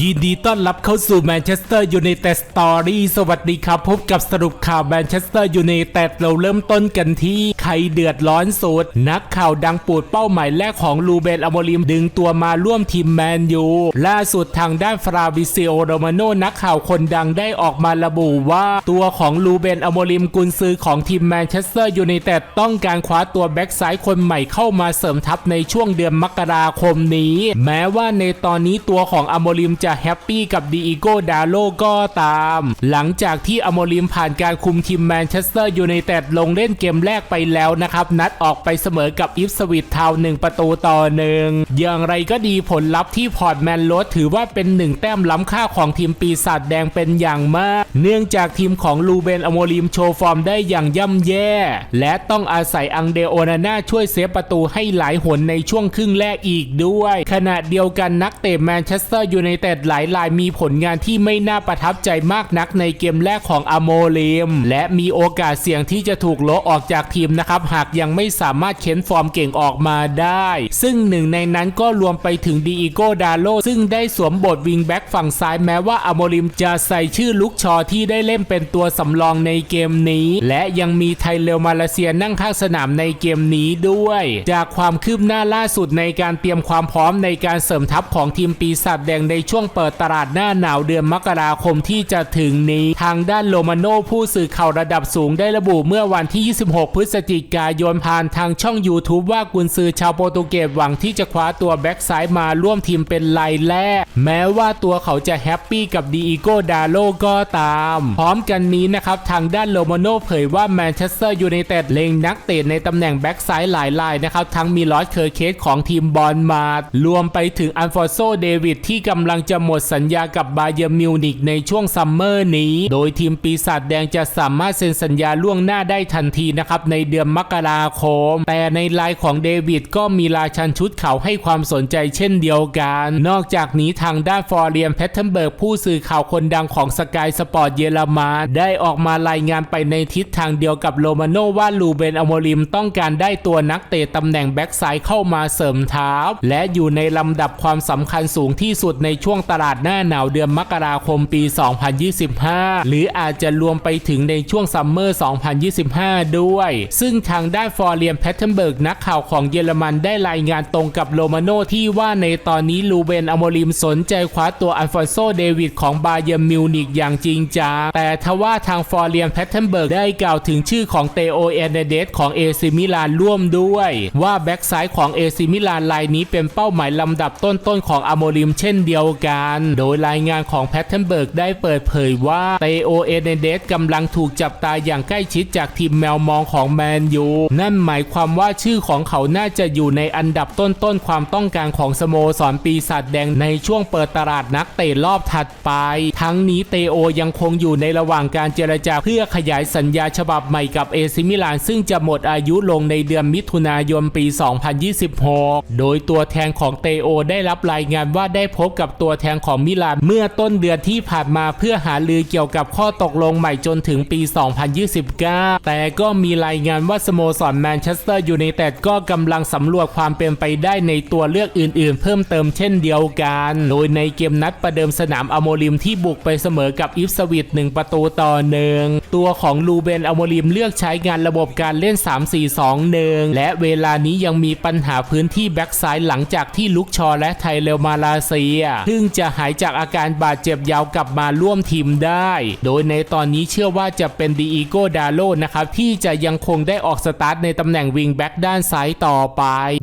ยินดีต้อนรับเข้าสู่แมนเชสเตอร์ยูไนเต็ดสตอรี่สวัสดีครับ พบกับสรุปข่าวแมนเชสเตอร์ยูไนเต็ดเราเริ่มต้นกันที่ ใครเดือดร้อนสุด นักข่าวดังปูดเป้าหมายแรกของลูเบนอโมริมดึงตัวมาร่วมทีมแมนยูล่าสุดทางด้านฟราบิซิโอโรมาโนนักข่าวคนดังได้ออกมาระบุว่า ตัวของลูเบนอโมริมกุนซือของทีมแมนเชสเตอร์ยูไนเต็ดต้องการคว้าตัวแบ็กซ้ายคนใหม่เข้ามาเสริมทัพในช่วงเดือนมกราคมนี้ แม้ว่าในตอนนี้ตัวของอโมริมจะะแฮปปี้กับดีอีโกดาโลก็ตาม หลังจากที่อโมริมผ่านการคุมทีมแมนเชสเตอร์ยูไนเต็ดลงเล่นเกมแรกไปแล้วนะครับ นัดออกไปเสมอกับอิฟสวิตทาวหนึ่งประตูต่อหนึ่งอย่างไรก็ดีผลลัพธ์ที่พอร์ตแมนโรสถือว่าเป็นหนึ่งแต้มล้ำค่าของทีมปีศาจแดงเป็นอย่างมาก เนื่องจากทีมของลูเบนอโมริมโชว์ฟอร์มได้อย่างย่ำแย่ และต้องอาศัยอังเดโอนาน่าช่วยเซฟประตูให้หลายหนในช่วงครึ่งแรกอีกด้วย ขณะเดียวกันนักเตะแมนเชสเตอร์ยูไนเต็ดหลายรายมีผลงานที่ไม่น่าประทับใจมากนักในเกมแรกของอโมริมและมีโอกาสเสี่ยงที่จะถูกโละออกจากทีมนะครับ หากยังไม่สามารถเค้นฟอร์มเก่งออกมาได้ ซึ่งหนึ่งในนั้นก็รวมไปถึงดีอีโกดาโลซึ่งได้สวมบทวิงแบ็กฝั่งซ้ายแม้ว่าอโมริมจะใส่ชื่อลุกชอที่ได้เล่นเป็นตัวสำรองในเกมนี้ และยังมีไทเลวมาเลเซียนั่งข้างสนามในเกมนี้ด้วย จากความคืบหน้าล่าสุดในการเตรียมความพร้อมในการเสริมทัพของทีมปีศาจแดงในช่วงเปิดตลาดหน้าหนาวเดือนมกราคมที่จะถึงนี้ ทางด้านโลมาโนผู้สื่อข่าวระดับสูงได้ระบุเมื่อวันที่ 26 พฤศจิกายนผ่านทางช่อง YouTube ว่ากุนซือชาวโปรตุเกสหวังที่จะคว้าตัวแบ็กซ้ายมาร่วมทีมเป็นรายแรก แม้ว่าตัวเขาจะแฮปปี้กับดีอีโกดาโลก็ตาม พร้อมกันนี้นะครับทางด้านโลมาโนเผยว่าแมนเชสเตอร์ยูไนเต็ดเล็งนักเตะในตำแหน่งแบ็กซ้ายหลายรายนะครับทั้งมีลอสเคอร์เคสของทีมบอลมา รวมไปถึงอันฟอร์โซเดวิดที่กำลังจะะหมดสัญญากับบาเยอร์มิวนิกในช่วงซัมเมอร์นี้ โดยทีมปีศาจแดงจะสามารถเซ็นสัญญาล่วงหน้าได้ทันทีนะครับในเดือนมกราคม แต่ในไลน์ของเดวิดก็มีราชันชุดเขาให้ความสนใจเช่นเดียวกัน นอกจากนี้ทางด้านฟอร์เรียมแพทเทนเบิร์กผู้สื่อข่าวคนดังของสกายสปอร์ตเยอรมันได้ออกมารายงานไปในทิศทางเดียวกับโรมาโนว่าลูเบนอโมริมต้องการได้ตัวนักเตะตำแหน่งแบ็กซ้ายเข้ามาเสริมทัพและอยู่ในลำดับความสำคัญสูงที่สุดในช่วงตลาดหน้าหนาวเดือนมกราคมปี 2025 หรืออาจจะรวมไปถึงในช่วงซัมเมอร์ 2025 ด้วย ซึ่งทางด้านฟอร์เรียมแพทเทนเบิร์กนักข่าวของเยอรมันได้รายงานตรงกับโรมาโนที่ว่าในตอนนี้ลูเบนอโมริมสนใจคว้าตัวอัลฟอนโซเดวิดของบาเยร์นมิวนิกอย่างจริงจังแต่ทว่าทางฟอร์เรียมแพทเทนเบิร์กได้กล่าวถึงชื่อของเตโอเอเนเดสของเอซิมิลานร่วมด้วย ว่าแบ็กซ้ายของเอซิมิลานรายนี้เป็นเป้าหมายลำดับต้นๆของอโมริมเช่นเดียวกันโดยรายงานของแพทเทนเบิร์กได้เปิดเผยว่าเตโอเอเนเดสกำลังถูกจับตาอย่างใกล้ชิดจากทีมแมวมองของแมนยู นั่นหมายความว่าชื่อของเขาน่าจะอยู่ในอันดับต้นๆความต้องการของสโมสรปีศาจแดงในช่วงเปิดตลาดนักเตะรอบถัดไป ทั้งนี้เตโอยังคงอยู่ในระหว่างการเจรจาเพื่อขยายสัญญาฉบับใหม่กับเอซิมิลาน ซึ่งจะหมดอายุลงในเดือนมิถุนายนปี 2026 โดยตัวแทนของเตโอได้รับรายงานว่าได้พบกับตัวแทนของมิลานเมื่อต้นเดือนที่ผ่านมาเพื่อหาลือเกี่ยวกับข้อตกลงใหม่จนถึงปี 2029 แต่ก็มีรายงานว่าสโมสรแมนเชสเตอร์ยูไนเต็ดก็กำลังสำรวจความเป็นไปได้ในตัวเลือกอื่นๆ เพิ่มเติมเช่นเดียวกัน โดยในเกมนัดประเดิมสนามอโมริมที่บุกไปเสมอกับอิฟสวิตหนึ่งประตูต่อหนึ่งตัวของลูเบนอโมริมเลือกใช้งานระบบการเล่น 3-4-2-1 และเวลานี้ยังมีปัญหาพื้นที่แบ็กซ้ายหลังจากที่ลุกชอและไทเลวมาลาเซียซึ่งจะหายจากอาการบาดเจ็บยาวกลับมาร่วมทีมได้ โดยในตอนนี้เชื่อว่าจะเป็นดีอีโกดาโลนะครับที่จะยังคงได้ออกสตาร์ทในตำแหน่งวิงแบ็กด้านซ้ายต่อไป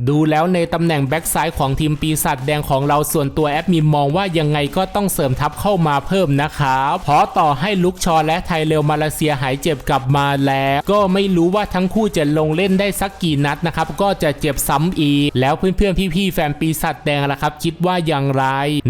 ดูแล้วในตำแหน่งแบ็กซ้ายของทีมปีศาจแดงของเราส่วนตัวแอดมินมองว่ายังไงก็ต้องเสริมทัพเข้ามาเพิ่มนะครับเพราะต่อให้ลุกชอและไทเลวมาเลเซียหายเจ็บกลับมาแล้ว ก็ไม่รู้ว่าทั้งคู่จะลงเล่นได้สักกี่นัดนะครับก็จะเจ็บซ้ำอีกแล้วเพื่อนๆพี่ๆแฟนปีศาจแดงล่ะครับ คิดว่าอย่างไร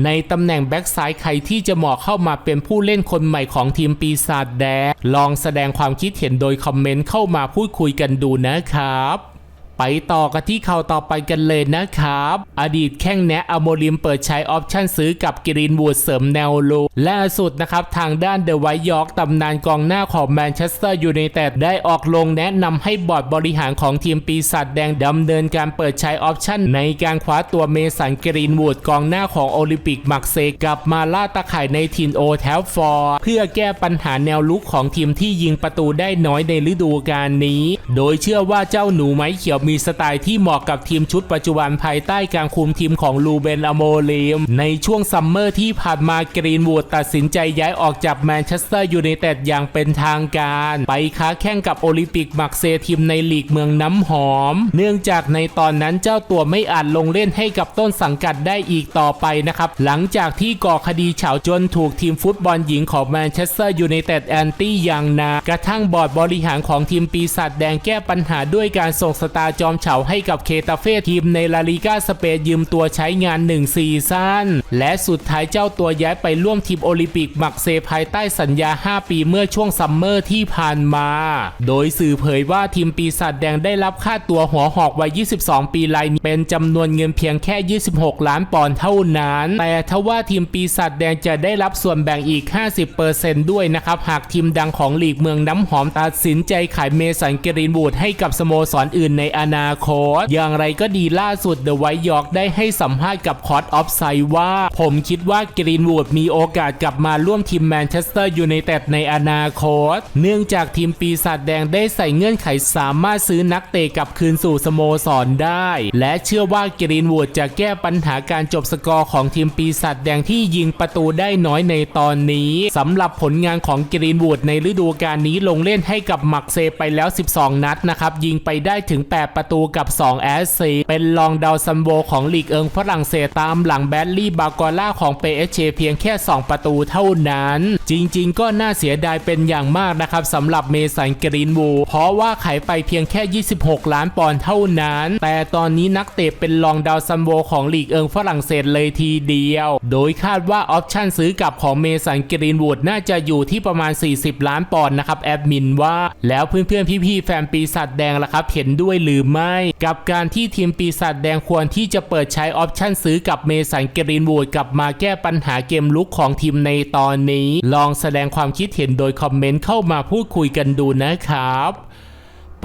ในตำแหน่งแบ็กซ้ายใครที่จะเหมาะเข้ามาเป็นผู้เล่นคนใหม่ของทีมปีศาจแดงลองแสดงความคิดเห็นโดยคอมเมนต์เข้ามาพูดคุยกันดูนะครับ ไปต่อกันที่ข่าวต่อไปกันเลยนะครับ อดีตแข้งแนะอโมลิมเปิดใช้ออปชั่นซื้อกับกรีนวูดเสริมแนวลุกล่าสุดนะครับทางด้านเดอะไวท์ยอร์กตำนานกองหน้าของแมนเชสเตอร์ยูไนเต็ดได้ออกลงแนะนำให้บอร์ดบริหารของทีมปีศาจแดงดำเนินการเปิดใช้ออปชั่นในการคว้าตัวเมสันกรีนวูดกองหน้าของโอลิมปิกมักเซกลับมาล่าตะข่ายในทินโอแทฟฟอร์เพื่อแก้ปัญหาแนวลุกของทีมที่ยิงประตูได้น้อยในฤดูกาลนี้ โดยเชื่อว่าเจ้าหนูไม้เขียวมีสไตล์ที่เหมาะกับทีมชุดปัจจุบันภายใต้การคุมทีมของลูเบนอโมลิมในช่วงซัมเมอร์ที่ผ่านมากรีนวูดตัดสินใจย้ายออกจากแมนเชสเตอร์ยูไนเต็ดอย่างเป็นทางการ ไปค้าแข่งกับโอลิมปิกมักเซทีมในลีกเมืองน้ำหอม เนื่องจากในตอนนั้นเจ้าตัวไม่อาจลงเล่นให้กับต้นสังกัดได้อีกต่อไปนะครับ หลังจากที่ก่อคดีเฉาจนถูกทีมฟุตบอลหญิงของแมนเชสเตอร์ยูไนเต็ดแอนตี้อย่างนากระทั่งบอร์ดบริหารของทีมปีศาจแดงแก้ปัญหาด้วยการส่งสตาร์จอมเฉาให้กับเคตาเฟ่ทีมในลาลิกาสเปนยืมตัวใช้งาน1ซีซั่นและสุดท้ายเจ้าตัวย้ายไปร่วมทีมโอลิมปิกมักเซภายใต้สัญญา 5 ปีเมื่อช่วงซัมเมอร์ที่ผ่านมา โดยสื่อเผยว่าทีมปีศาจแดงได้รับค่าตัวหัวหอกวัย 22 ปีรายนี้เป็นจำนวนเงินเพียงแค่ 26 ล้านปอนด์เท่านั้น แต่ทว่าทีมปีศาจแดงจะได้รับส่วนแบ่งอีก 50%ด้วยนะครับ หากทีมดังของลีกเมืองน้ำหอมตัดสินใจขายเมสันเกรีนบูดให้กับสโมสรอื่นในอนาคต อย่างไรก็ดีล่าสุดเดอะไวท์ยอร์กได้ให้สัมภาษณ์กับคอร์ออฟไซว่า ผมคิดว่ากรีนวูดมีโอกาสกลับมาร่วมทีมแมนเชสเตอร์ยูไนเต็ดในอนาคต เนื่องจากทีมปีศาจแดงได้ใส่เงื่อนไขสามารถซื้อนักเตะกลับคืนสู่สโมสรได้ และเชื่อว่ากรีนวูดจะแก้ปัญหาการจบสกอร์ของทีมปีศาจแดงที่ยิงประตูได้น้อยในตอนนี้สำหรับผลงานของกรีนวูดในฤดูกาลนี้ลงเล่นให้กับมักเซไปแล้ว 12 นัดนะครับยิงไปได้ถึง8ประตูกับ 2 แอสซีเป็นรองดาวซัมโบของลีกเอิงฝรั่งเศสตามหลังแบดลี่บากอล่าของเปเเชเพียงแค่ 2 ประตูเท่านั้น จริงๆ ก็น่าเสียดายเป็นอย่างมากนะครับสำหรับเมสันกรีนวูเพราะว่าขายไปเพียงแค่ 26 ล้านปอนด์เท่านั้น แต่ตอนนี้นักเตะเป็นรองดาวซัมโบของลีกเอิงฝรั่งเศสเลยทีเดียว โดยคาดว่าออปชั่นซื้อกลับของเมสันกรีนวูดน่าจะอยู่ที่ประมาณ 40 ล้านปอนด์นะครับแอดมินว่า แล้วเพื่อนๆพี่ๆแฟนปีศาจแดงล่ะครับเห็นด้วยหรือไม่ กับการที่ทีมปีศาจแดงควรที่จะเปิดใช้ออปชั่นซื้อกับเมสันกรีนวูดกลับมาแก้ปัญหาเกมลุกของทีมในตอนนี้ ลองแสดงความคิดเห็นโดยคอมเมนต์เข้ามาพูดคุยกันดูนะครับ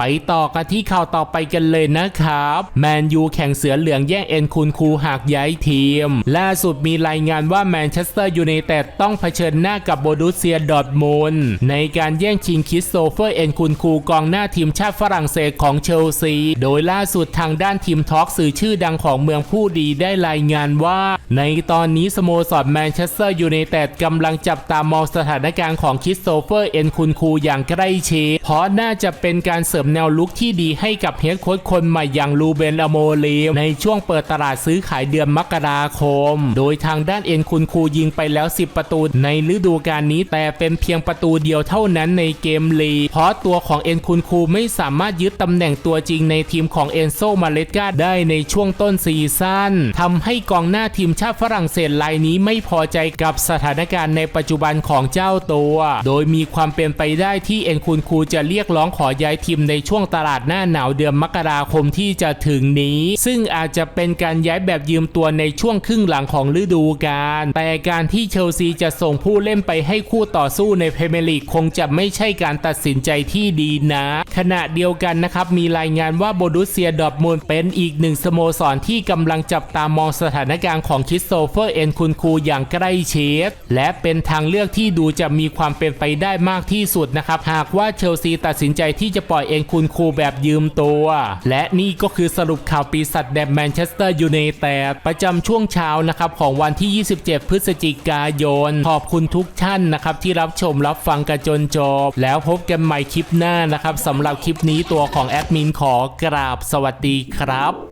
ไปต่อกันที่ข่าวต่อไปกันเลยนะครับ แมนยูแข่งเสือเหลืองแย่งเอ็นคุณคูหากย้ายทีม ล่าสุดมีรายงานว่าแมนเชสเตอร์ยูไนเต็ดต้องเผชิญหน้ากับโบดูเซียดอร์ทมุนในการแย่งชิงคริสโตเฟอร์เอ็นคุณคูกองหน้าทีมชาติฝรั่งเศสของเชลซี โดยล่าสุดทางด้านทีมทอล์กสื่อชื่อดังของเมืองผู้ดีได้รายงานว่า ในตอนนี้สโมสรแมนเชสเตอร์ยูไนเต็ดกำลังจับตามองสถานการณ์ของคริสโตเฟอร์เอ็นคุณคูอย่างใกล้ชิดเพราะน่าจะเป็นการเสริมแนวลุกที่ดีให้กับเฮดโค้ชคนใหม่อย่างลูเบนอโมลีมในช่วงเปิดตลาดซื้อขายเดือนมกราคม โดยทางด้านเอ็นคุณคูยิงไปแล้ว 10 ประตูในฤดูกาลนี้แต่เป็นเพียงประตูเดียวเท่านั้นในเกมลีกเพราะตัวของเอ็นคุณคูไม่สามารถยึดตำแหน่งตัวจริงในทีมของเอนโซมาเลสกาได้ในช่วงต้นซีซั่นทำให้กองหน้าทีมชาติฝรั่งเศสรายนี้ไม่พอใจกับสถานการณ์ในปัจจุบันของเจ้าตัว โดยมีความเป็นไปได้ที่เอ็นคุณคูจะเรียกร้องขอย้ายทีมในช่วงตลาดหน้าหนาวเดือนมกราคมที่จะถึงนี้ ซึ่งอาจจะเป็นการย้ายแบบยืมตัวในช่วงครึ่งหลังของฤดูกาลแต่การที่เชลซีจะส่งผู้เล่นไปให้คู่ต่อสู้ในพรีเมียร์ลีกคงจะไม่ใช่การตัดสินใจที่ดีนะ ขณะเดียวกันนะครับ มีรายงานว่าโบรุสเซียดอร์ทมุนเป็นอีกหนึ่งสโมสรที่กำลังจับตามองสถานการณ์ของคิสโตเฟอร์เอ็นคุณคูอย่างใกล้ชิดและเป็นทางเลือกที่ดูจะมีความเป็นไปได้มากที่สุดนะครับ หากว่าเชลซีตัดสินใจที่จะปล่อยเอ็นคุณครูแบบยืมตัว และนี่ก็คือสรุปข่าวปีศาจแดงแมนเชสเตอร์ยูไนเต็ดประจำช่วงเช้านะครับของวันที่ 27 พฤศจิกายน ขอบคุณทุกท่านนะครับที่รับชมรับฟังกันจนจบ แล้วพบกันใหม่คลิปหน้านะครับสำหรับคลิปนี้ตัวของแอดมินขอกราบสวัสดีครับ